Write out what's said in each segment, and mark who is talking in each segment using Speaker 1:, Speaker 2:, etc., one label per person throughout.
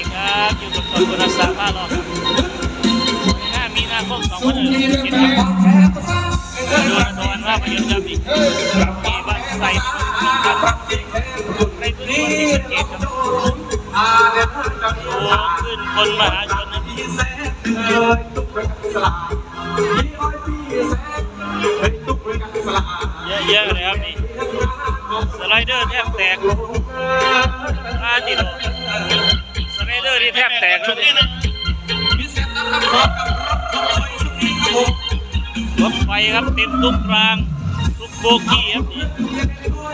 Speaker 1: ดีครับอยู่กับคนคนสามห้ารอบหน้ามีนาคมสองพันหนึ่งสิบครับดูนทวันภาพยนตร์ครับอีกมีบัตรใส่ครับในพื้นที่ที่เก็บครับโอ้ขึ้นคนมหาชนนะเยอะๆเลยครับนี่สไลเดอร์แทบแตก แทบแตกแล้วเนี่ยรถไฟครับเต็มทุกรางทุกโบกี้ครับนี่โอ้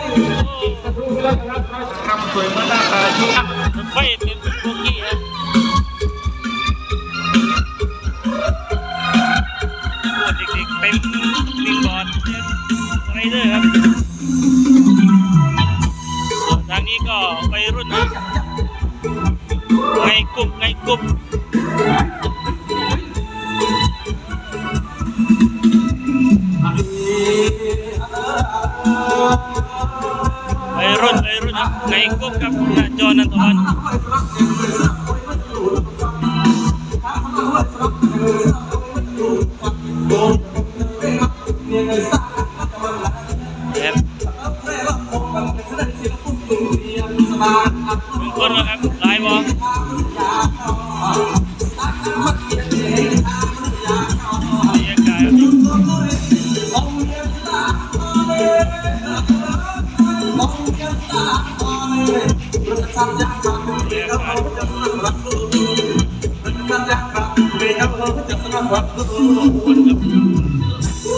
Speaker 1: รถไฟเต็มทุกโบกี้ครับโอ้เด็กๆเต็มตีบอร์ดไลเดอร์ครับทางนี้ก็วัยรุ่นนะ กลุ่มไงกลุ่มวัยรุ่นวัยรุ่นครับไงกลุ่มกับจอนันทวัน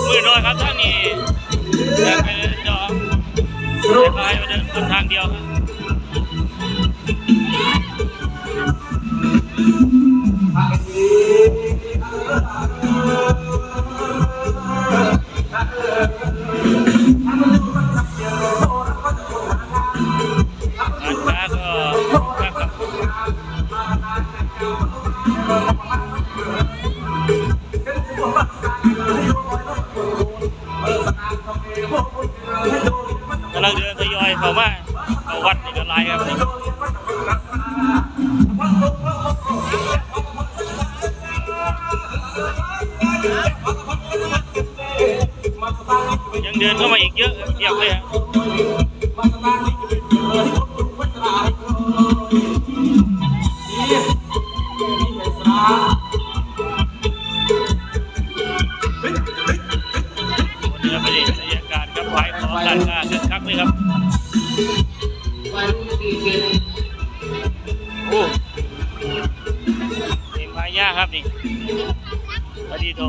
Speaker 1: มือน้อยครับท่านนี้แต่ไปจอไปเดินทางเดียวครับ เดินทยอยเข้ามาเขาวัดนี่ก็หลายครับยังเดินเข้ามาอีกเยอะเยอะเลยครับวันนี้ก็เป็นบรรยากาศครับขายของร้านค้าคึกคักเลยครับ โอ้เต็มมายาครับนี่พอดีโต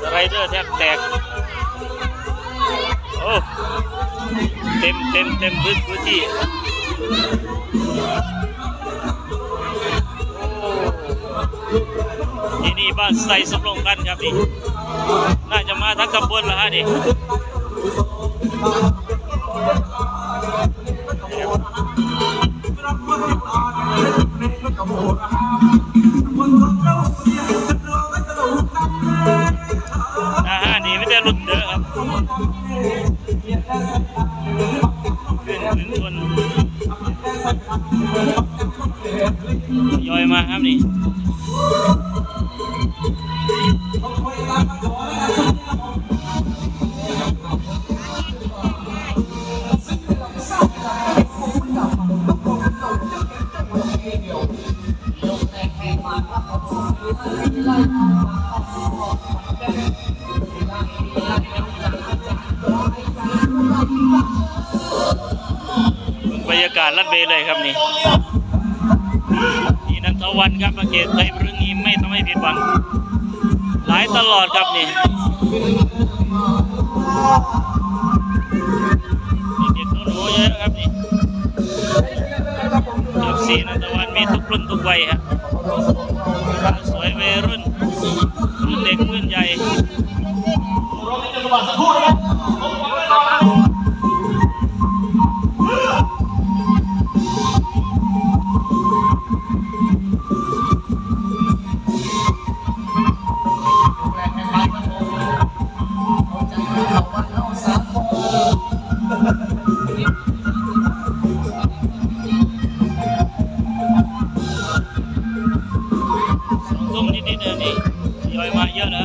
Speaker 1: สไลเดอร์แทบแตก โอ้เต็มเต็มเต็มพื้นพื้นที่โอ้ที่นี่บ้านใส่สำโรงกันครับนี่ น่าจะมาทั้งตำบลละฮะนี่ อ บรรยากาศลัดเบเลยครับนี่นี่นันทวันครับมาเกตไทยเรื่องนี้ไม่ต้องให้ผิดหวังหลายตลอดครับนี่ ร้องในจังหวะสักครู่นะครับผมขอเวลาครับุ่มนิดๆนี่ทยอยมาเยอะนะ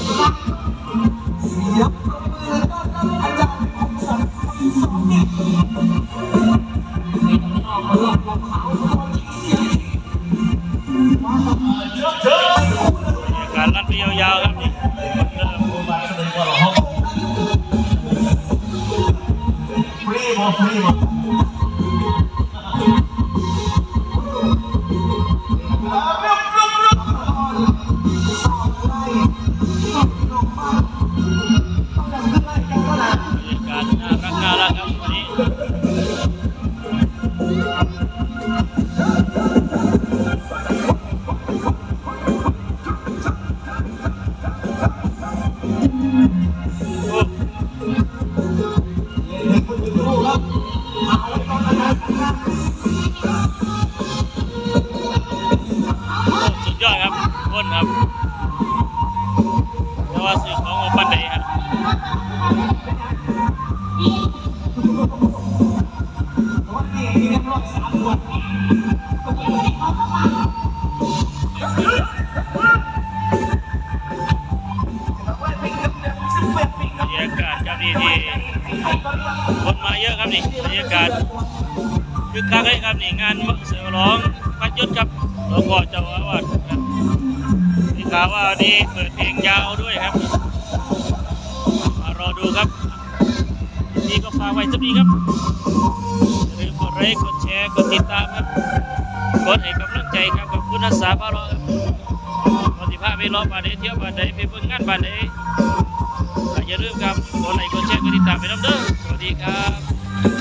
Speaker 1: บรรยากาศครับนี่คนมาเยอะครับนี่บรร
Speaker 2: ยากาศ
Speaker 3: คึกคักเลยครับนี่งานเสือร้องพัดยุทธ์ครับหลวงพ่อเจ้าอาวาสครับนี่ข่าวว่านี่เปิดเพลงยาวด้วยครับมารอดูครับนี่ก็พาไว้สักทีครับ ลืมกดไลค์ กดแชร์ กดติดตามครับ กดให้กำลังใจครับขอบคุณนักศึกษาพารอครับปฏิภาณไปรอบบานไหนเที่ยวบานไหนไปเบิ่งงานบานไหนอย่าลืมครับ กดไลค์ กดแชร์ กดติดตามไปน้ำเด้อ สวัสดีครับ